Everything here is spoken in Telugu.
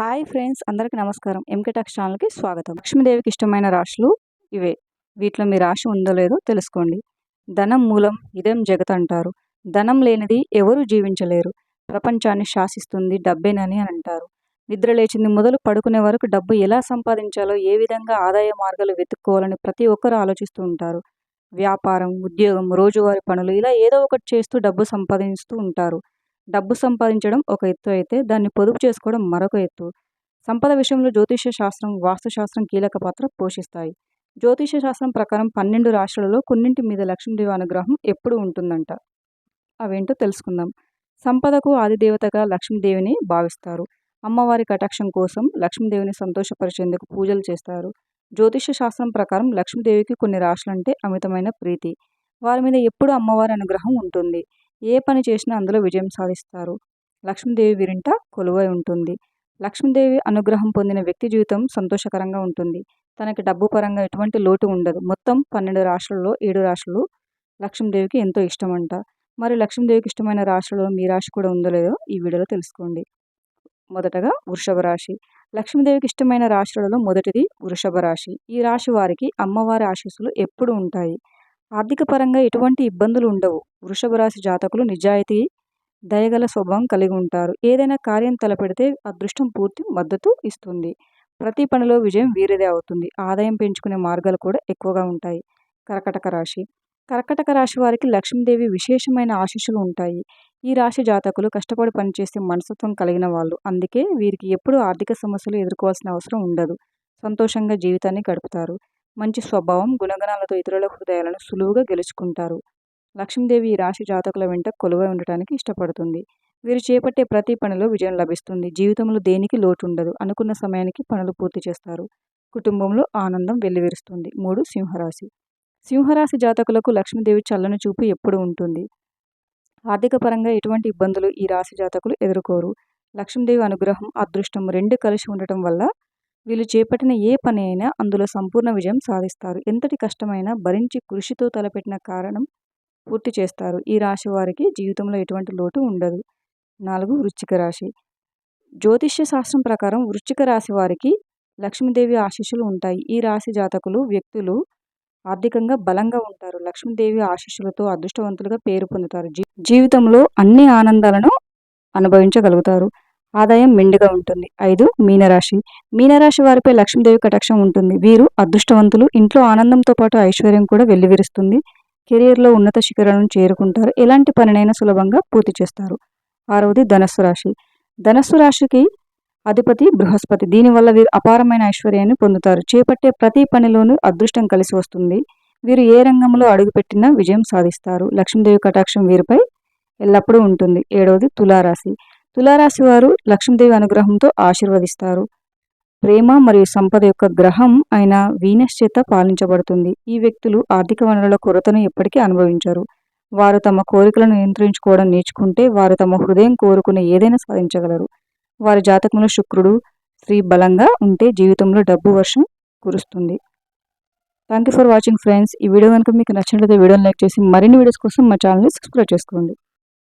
హాయ్ ఫ్రెండ్స్ అందరికీ నమస్కారం. ఎంకే టాక్స్ ఛానల్కి స్వాగతం. లక్ష్మీదేవికి ఇష్టమైన రాశులు ఇవే. వీటిలో మీ రాశి ఉందో లేదో తెలుసుకోండి. ధనం మూలం ఇదేం జగత్ అంటారు. ధనం లేనిది ఎవరు జీవించలేరు. ప్రపంచాన్ని శాసిస్తుంది డబ్బేనని అని అంటారు. నిద్ర లేచింది మొదలు పడుకునే వరకు డబ్బు ఎలా సంపాదించాలో ఏ విధంగా ఆదాయ మార్గాలు వెతుక్కోవాలని ప్రతి ఒక్కరు ఆలోచిస్తూ ఉంటారు. వ్యాపారం ఉద్యోగం రోజువారీ పనులు ఇలా ఏదో ఒకటి చేస్తూ డబ్బు సంపాదిస్తూ ఉంటారు. డబ్బు సంపాదించడం ఒక ఎత్తు అయితే దాన్ని పొదుపు చేసుకోవడం మరొక ఎత్తు. సంపద విషయంలో జ్యోతిష్య శాస్త్రం వాస్తుశాస్త్రం కీలక పాత్ర పోషిస్తాయి. జ్యోతిష్య శాస్త్రం ప్రకారం పన్నెండు రాష్ట్రాలలో కొన్నింటి మీద లక్ష్మీదేవి అనుగ్రహం ఎప్పుడు ఉంటుందంట. అవేంటో తెలుసుకుందాం. సంపదకు ఆదిదేవతగా లక్ష్మీదేవిని భావిస్తారు. అమ్మవారి కటాక్షం కోసం లక్ష్మీదేవిని సంతోషపరిచేందుకు పూజలు చేస్తారు. జ్యోతిష శాస్త్రం ప్రకారం లక్ష్మీదేవికి కొన్ని రాశులంటే అమితమైన ప్రీతి. వారి మీద ఎప్పుడు అమ్మవారి అనుగ్రహం ఉంటుంది. ఏ పని చేసినా అందులో విజయం సాధిస్తారు. లక్ష్మీదేవి వీరింట కొలువై ఉంటుంది. లక్ష్మీదేవి అనుగ్రహం పొందిన వ్యక్తి జీవితం సంతోషకరంగా ఉంటుంది. తనకి డబ్బు పరంగా ఎటువంటి లోటు ఉండదు. మొత్తం పన్నెండు రాష్ట్రాల్లో ఏడు రాష్ట్రాలు లక్ష్మీదేవికి ఎంతో ఇష్టమంట. మరి లక్ష్మీదేవికి ఇష్టమైన రాశులలో మీ రాశి కూడా ఉందో లేదో ఈ వీడియోలో తెలుసుకోండి. మొదటగా వృషభ రాశి. లక్ష్మీదేవికి ఇష్టమైన రాశులలో మొదటిది వృషభ రాశి. ఈ రాశి వారికి అమ్మవారి ఆశీస్సులు ఎప్పుడు ఉంటాయి. ఆర్థిక పరంగా ఎటువంటి ఇబ్బందులు ఉండవు. వృషభ రాశి జాతకులు నిజాయితీ దయగల స్వభావం కలిగి ఉంటారు. ఏదైనా కార్యం తలపెడితే అదృష్టం పూర్తి మద్దతు ఇస్తుంది. ప్రతి పనిలో విజయం వీరిదే అవుతుంది. ఆదాయం పెంచుకునే మార్గాలు కూడా ఎక్కువగా ఉంటాయి. కర్కటక రాశి. కర్కటక రాశి వారికి లక్ష్మీదేవి విశేషమైన ఆశీస్సులు ఉంటాయి. ఈ రాశి జాతకులు కష్టపడి పనిచేసే మనస్తత్వం కలిగిన వాళ్ళు. అందుకే వీరికి ఎప్పుడు ఆర్థిక సమస్యలు ఎదుర్కోవాల్సిన అవసరం ఉండదు. సంతోషంగా జీవితాన్ని గడుపుతారు. మంచి స్వభావం గుణగణాలతో ఇతరుల హృదయాలను సులువుగా గెలుచుకుంటారు. లక్ష్మీదేవి ఈ రాశి జాతకుల వెంట కొలువై ఉండటానికి ఇష్టపడుతుంది. వీరు చేపట్టే ప్రతి పనిలో విజయం లభిస్తుంది. జీవితంలో దేనికి లోటు ఉండదు అనుకున్న సమయానికి పనులు పూర్తి చేస్తారు. కుటుంబంలో ఆనందం వెల్లివిరుస్తుంది. మూడు సింహరాశి. సింహరాశి జాతకులకు లక్ష్మీదేవి చల్లని చూపు ఎప్పుడు ఉంటుంది. ఆర్థిక పరంగా ఎటువంటి ఇబ్బందులు ఈ రాశి జాతకులు ఎదుర్కోరు. లక్ష్మీదేవి అనుగ్రహం అదృష్టం రెండు కలిసి ఉండటం వల్ల వీళ్ళు చేపట్టిన ఏ పని అయినా అందులో సంపూర్ణ విజయం సాధిస్తారు. ఎంతటి కష్టమైనా భరించి కృషితో తలపెట్టిన కారణం పూర్తి చేస్తారు. ఈ రాశి వారికి జీవితంలో ఎటువంటి లోటు ఉండదు. నాలుగు వృశ్చిక రాశి. జ్యోతిష్య శాస్త్రం ప్రకారం వృశ్చిక రాశి వారికి లక్ష్మీదేవి ఆశీస్సులు ఉంటాయి. ఈ రాశి జాతకులు వ్యక్తులు ఆర్థికంగా బలంగా ఉంటారు. లక్ష్మీదేవి ఆశీస్సులతో అదృష్టవంతులుగా పేరు పొందుతారు. జీవితంలో అన్ని ఆనందాలను అనుభవించగలుగుతారు. ఆదాయం మెండుగా ఉంటుంది. ఐదు మీనరాశి. మీనరాశి వారిపై లక్ష్మీదేవి కటాక్షం ఉంటుంది. వీరు అదృష్టవంతులు. ఇంట్లో ఆనందంతో పాటు ఐశ్వర్యం కూడా వెల్లివిరుస్తుంది. కెరియర్లో ఉన్నత శిఖరాలను చేరుకుంటారు. ఎలాంటి పనినైనా సులభంగా పూర్తి చేస్తారు. ఆరవది ధనస్సు రాశి. ధనస్సు రాశికి అధిపతి బృహస్పతి. దీనివల్ల వీరు అపారమైన ఐశ్వర్యాన్ని పొందుతారు. చేపట్టే ప్రతి పనిలోనూ అదృష్టం కలిసి వస్తుంది. వీరు ఏ రంగంలో అడుగుపెట్టినా విజయం సాధిస్తారు. లక్ష్మీదేవి కటాక్షం వీరిపై ఎల్లప్పుడూ ఉంటుంది. ఏడవది తులారాశి. తులారాశి వారు లక్ష్మీదేవి అనుగ్రహంతో ఆశీర్వదిస్తారు. ప్రేమ మరియు సంపద యొక్క గ్రహం అయిన వీనస్ చేత పాలించబడుతుంది. ఈ వ్యక్తులు ఆర్థిక వనరుల కొరతను ఎప్పటికీ అనుభవించరు. వారు తమ కోరికలను నియంత్రించుకోవడం నేర్చుకుంటే వారు తమ హృదయం కోరుకునే ఏదైనా సాధించగలరు. వారి జాతకంలో శుక్రుడు స్త్రీ బలంగా ఉంటే జీవితంలో డబ్బు వర్షం కురుస్తుంది. Thank you for watching friends. ఈ వీడియో కనుక మీకు నచ్చినట్లయితే వీడియోని లైక్ చేసి మరిన్ని వీడియోస్ కోసం మా ఛానల్ని సబ్స్క్రైబ్ చేసుకోండి.